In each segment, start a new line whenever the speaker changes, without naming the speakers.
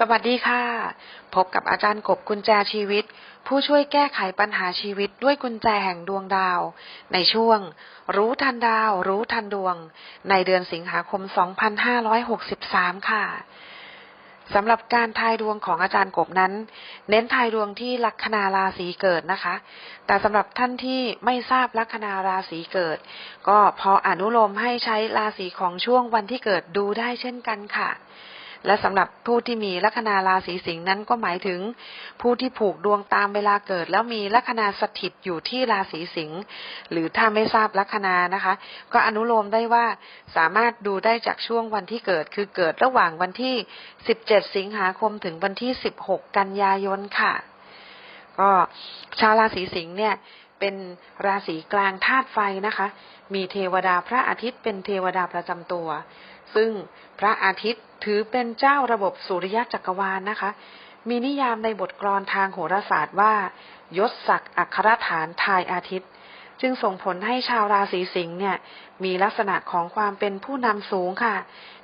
สวัสดีค่ะ พบกับอาจารย์กบกุญแจชีวิต ผู้ช่วยแก้ไขปัญหาชีวิตด้วยกุญแจแห่งดวงดาว ในช่วง รู้ทันดาว รู้ทันดวง ในเดือนสิงหาคม 2563 ค่ะสำหรับการทายดวงของอาจารย์กบนั้น เน้นทายดวงที่ลัคนาราศีเกิดนะคะ แต่สำหรับท่านที่ไม่ทราบลัคนาราศีเกิด ก็พออนุโลมให้ใช้ราศีของช่วงวันที่เกิดดูได้เช่นกันค่ะ และสำหรับผู้ที่มีลัคนาราศีสิงห์นั้นก็หมายถึง ผู้ที่ผูกดวงตามเวลาเกิด แล้วมีลัคนาสถิตอยู่ที่ราศีสิงห์หรือถ้าไม่ทราบลัคนานะคะ ก็อนุโลมได้ว่าสามารถดูได้จากช่วงวันที่เกิด คือเกิดระหว่างวันที่ 17 สิงหาคมถึงวันที่ 16 กันยายนค่ะ ก็ชาวราศีสิงห์เนี่ย เป็นราศีกลางธาตุไฟนะคะ มีเทวดาพระอาทิตย์เป็นเทวดาประจำตัว ซึ่งพระอาทิตย์ถือเป็นเจ้าระบบสุริยะจักรวาลนะคะ มีนิยามในบทกลอนทางโหราศาสตร์ว่ายศศักดิ์อัครฐานทายอาทิตย์ จึงส่งผลให้ชาวราศีสิงห์เนี่ย มีลักษณะของความเป็นผู้นำสูงค่ะ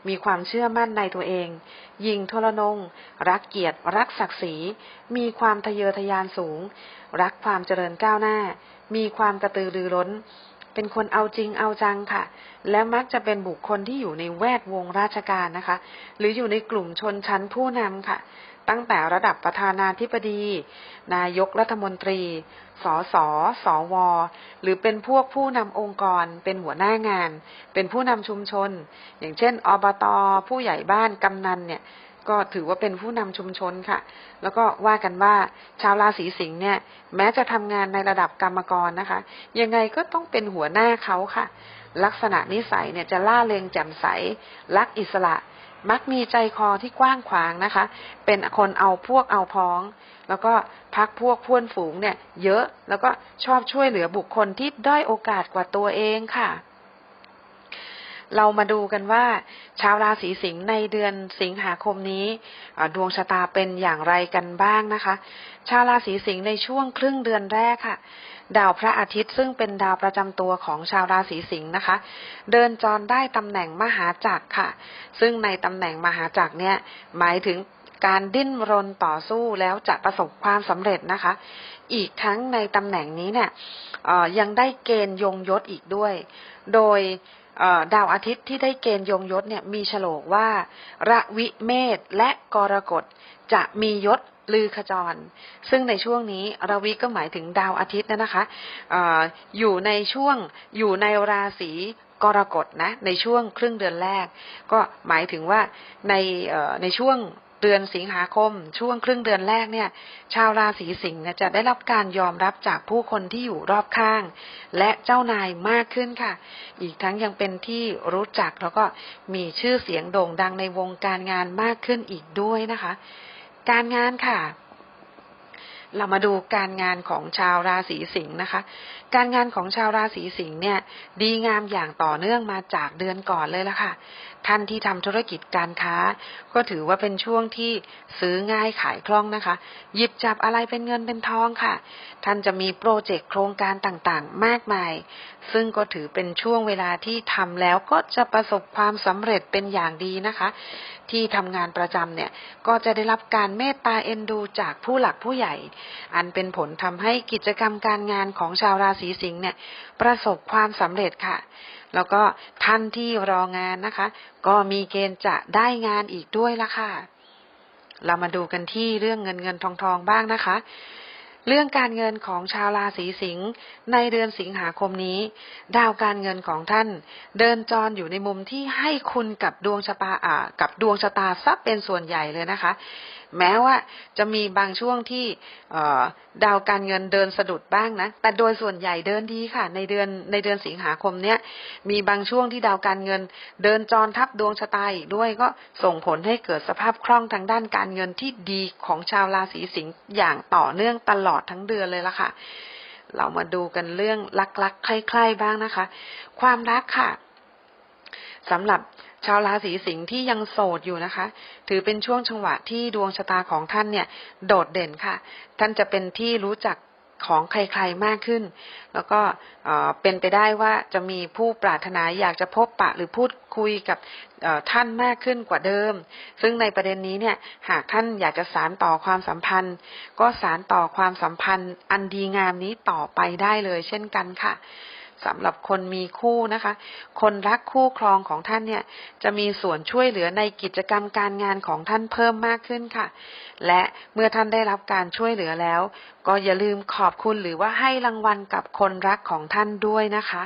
มีความเชื่อมั่นในตัวเอง ยิงทรนง รักเกียรติ รักศักดิ์ศรี มีความทะเยอทะยานสูง รักความเจริญก้าวหน้า มีความกระตือรือร้น เป็นคนเอาจริงเอาจังค่ะ และมักจะเป็นบุคคลที่อยู่ในแวดวงราชการนะคะ หรืออยู่ในกลุ่มชนชั้นผู้นำค่ะ ตั้งแต่ระดับประธานาธิบดี นายกรัฐมนตรี สส สว หรือเป็นพวกผู้นำองค์กร เป็นหัวหน้างาน เป็นผู้นำชุมชน อย่างเช่น อบต ผู้ใหญ่บ้าน กำนันเนี่ย ก็ถือว่าเป็นผู้นำชุมชนค่ะ แล้วก็ว่ากันว่าชาวราศีสิงห์เนี่ย แม้จะทำงานในระดับกรรมกรนะคะ ยังไงก็ต้องเป็นหัวหน้าเขาค่ะ ลักษณะนิสัยเนี่ยจะล่าเริงแจ่มใส รักอิสระ มักมีใจคอที่กว้างขวางนะคะ เป็นคนเอาพวกเอาพ้อง แล้วก็พักพวกพ่วนฝูงเนี่ย เยอะแล้วก็ชอบช่วยเหลือบุคคลที่ด้อยโอกาสกว่าตัวเองค่ะ เรามาดูกันว่า ชาวราศีสิงห์ในเดือนสิงหาคมนี้ดวงชะตาเป็นอย่างไรกันบ้างนะคะ ชาวราศีสิงห์ในช่วงครึ่งเดือนแรกค่ะ ดาวพระอาทิตย์ซึ่งเป็นดาวประจำตัวของชาวราศีสิงห์นะคะ เดินจรได้ตำแหน่งมหาจักรค่ะ ซึ่งในตำแหน่งมหาจักรเนี่ยหมายถึงการดิ้นรนต่อสู้แล้วจะประสบความสำเร็จนะคะ อีกทั้งในตำแหน่งนี้เนี่ยยังได้เกณฑ์ยงยศอีกด้วย โดย ดาวอาทิตย์ที่ได้เกณฑ์ยงยศเนี่ยมีฉลกว่า ระวิเมษและกรกฎจะมียศลือขจร ซึ่งในช่วงนี้ระวิก็หมายถึงดาวอาทิตย์นะนะคะออยู่ในช่วงอยู่ในราศีกรกฎนะในช่วงครึ่งเดือนแรก ก็หมายถึงว่าในในช่วง เดือนสิงหาคม ช่วงครึ่งเดือนแรกเนี่ย ชาวราศีสิงห์จะได้รับการยอมรับจากผู้คนที่อยู่รอบข้าง และเจ้านายมากขึ้นค่ะ อีกทั้งยังเป็นที่รู้จักแล้วก็มีชื่อเสียงโด่งดังในวงการงานมากขึ้นอีกด้วยนะคะ การงานค่ะ เรามาดูการงานของชาวราศีสิงห์นะคะ การงานของชาวราศีสิงห์เนี่ย ดีงามอย่างต่อเนื่องมาจากเดือนก่อนเลยละค่ะ ท่านที่ทำธุรกิจการค้า ก็ถือว่าเป็นช่วงที่ซื้อง่ายขายคล่องนะคะ หยิบจับอะไรเป็นเงินเป็นทองค่ะ ท่านจะมีโปรเจกต์โครงการต่างๆ มากมาย ซึ่งก็ถือเป็นช่วงเวลาที่ทำแล้วก็จะประสบความสำเร็จเป็นอย่างดีนะคะ ที่ทำงานประจำเนี่ยก็จะได้รับการเมตตาเอ็นดูจากผู้หลักผู้ใหญ่อันเป็นผลทำให้กิจกรรมการงานของชาวราศีสิงห์เนี่ย ประสบความสำเร็จค่ะ แล้วก็ท่านที่รองานนะคะ ก็มีเกณฑ์จะได้งานอีกด้วยละค่ะ เรามาดูกันที่เรื่องเงินเงินทองทองบ้างนะคะ เรื่องการเงินของชาวราศีสิงห์ในเดือนสิงหาคมนี้ ดาวการเงินของท่าน เดินจรอยู่ในมุมที่ให้คุณกับดวงชะตาอ่ากับดวงชะตาซับเป็นส่วนใหญ่เลยนะคะ แม้ว่าจะมีบางช่วงที่ดาวการเงินเดินสะดุดบ้างนะ แต่โดยส่วนใหญ่เดินดีค่ะ ในเดือนในเดือนสิงหาคมเนี้ยมีบางช่วงที่ดาวการเงิน เดินจรทับดวงชะตาอีกด้วยก็ส่งผลให้เกิดสภาพคล่องทางด้านการเงินที่ดีของชาวราศีสิงห์อย่างต่อเนื่องตลอดอดทั้งเดือนเลยละค่ะ เรามาดูกันเรื่องรักๆใคร่ๆบ้างนะคะ ความรักค่ะสำหรับชาวราศีสิงห์ที่ยังโสดอยู่นะคะ ถือเป็นช่วงจังหวะที่ดวงชะตาของท่านเนี่ย โดดเด่นค่ะ ท่านจะเป็นที่รู้จัก ของใครๆมากขึ้น แล้วก็เป็นไปได้ว่าจะมีผู้ปรารถนาอยากจะพบปะหรือพูดคุยกับท่านมากขึ้นกว่าเดิม ซึ่งในประเด็นนี้เนี่ยหากท่านอยากจะสารต่อความสัมพันธ์ ก็สารต่อความสัมพันธ์อันดีงามนี้ต่อไปได้เลยเช่นกันค่ะ สำหรับคนมีคู่นะคะ คนรักคู่ครองของท่านเนี่ย จะมีส่วนช่วยเหลือในกิจกรรมการงานของท่านเพิ่มมากขึ้นค่ะ และเมื่อท่านได้รับการช่วยเหลือแล้ว ก็อย่าลืมขอบคุณหรือว่าให้รางวัลกับคนรักของท่านด้วยนะคะ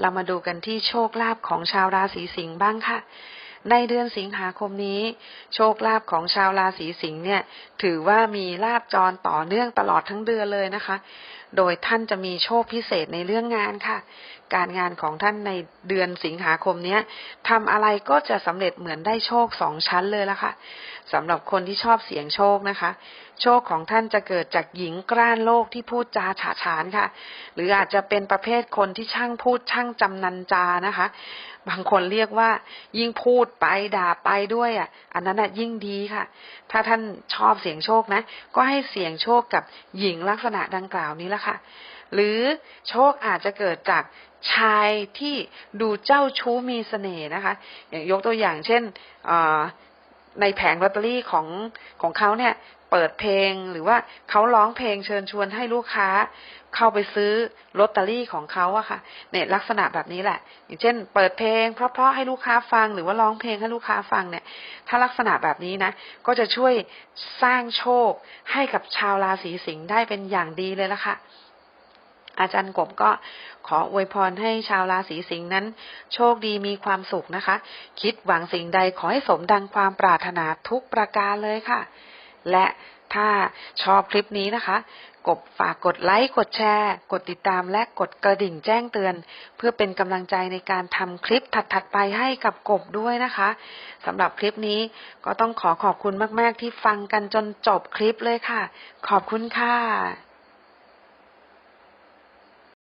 เรามาดูกันที่โชคลาภของชาวราศีสิงห์บ้างค่ะ ในเดือนสิงหาคมนี้ โชคลาภของชาวราศีสิงห์เนี่ย ถือว่ามีลาบจรต่อเนื่องตลอดทั้งเดือนเลยนะคะ โดยท่านจะมีโชคพิเศษในเรื่องงานค่ะ การงานของท่านในเดือนสิงหาคมเนี้ยทำอะไรก็จะสำเร็จเหมือนได้โชคสองชั้นเลยละค่ะสำหรับคนที่ชอบเสียงโชคนะคะ โชคของท่านจะเกิดจากหญิงกล้านโลกที่พูดจาฉาฉานค่ะ หรืออาจจะเป็นประเภทคนที่ช่างพูดช่างจำนันจานะคะ บางคนเรียกว่า ยิ่งพูดไปด่าไปด้วยอะ อันนั้นอะยิ่งดีค่ะ ถ้าท่านชอบเสียงโชคนะ ก็ให้เสียงโชคกับหญิงลักษณะดังกล่าวนี้ละค่ะ หรือโชคอาจจะเกิดจากชายที่ดูเจ้าชู้มีเสน่ห์นะคะ อย่างยกตัวอย่างเช่นเอ่อ ในแผงลอตเตอรี่ของของเขาเนี่ย เปิดเพลงหรือว่าเขาร้องเพลงเชิญชวนให้ลูกค้า เข้าไปซื้อลอตเตอรี่ของเขาอะค่ะ เนี่ยลักษณะแบบนี้แหละ อย่างเช่น เปิดเพลง เพราะๆให้ลูกค้าฟังหรือว่าร้องเพลงให้ลูกค้าฟังเนี่ย ถ้าลักษณะแบบนี้นะ ก็จะช่วยสร้างโชคให้กับชาวราศีสิงห์ได้เป็นอย่างดีเลยละค่ะ อาจารย์กบก็ขออวยพรให้ชาวราศีสิงห์นั้น โชคดีมีความสุขนะคะ คิดหวังสิ่งใดขอให้สมดังความปรารถนาทุกประการเลยค่ะ และถ้าชอบคลิปนี้นะคะ กบฝากกดไลค์ กดแชร์ กดติดตามและกดกระดิ่งแจ้งเตือน เพื่อเป็นกำลังใจในการทำคลิปถัดๆไปให้กับกบด้วยนะคะสำหรับคลิปนี้ก็ต้องขอขอบคุณมากๆที่ฟังกันจนจบคลิปเลยค่ะ ขอบคุณค่ะ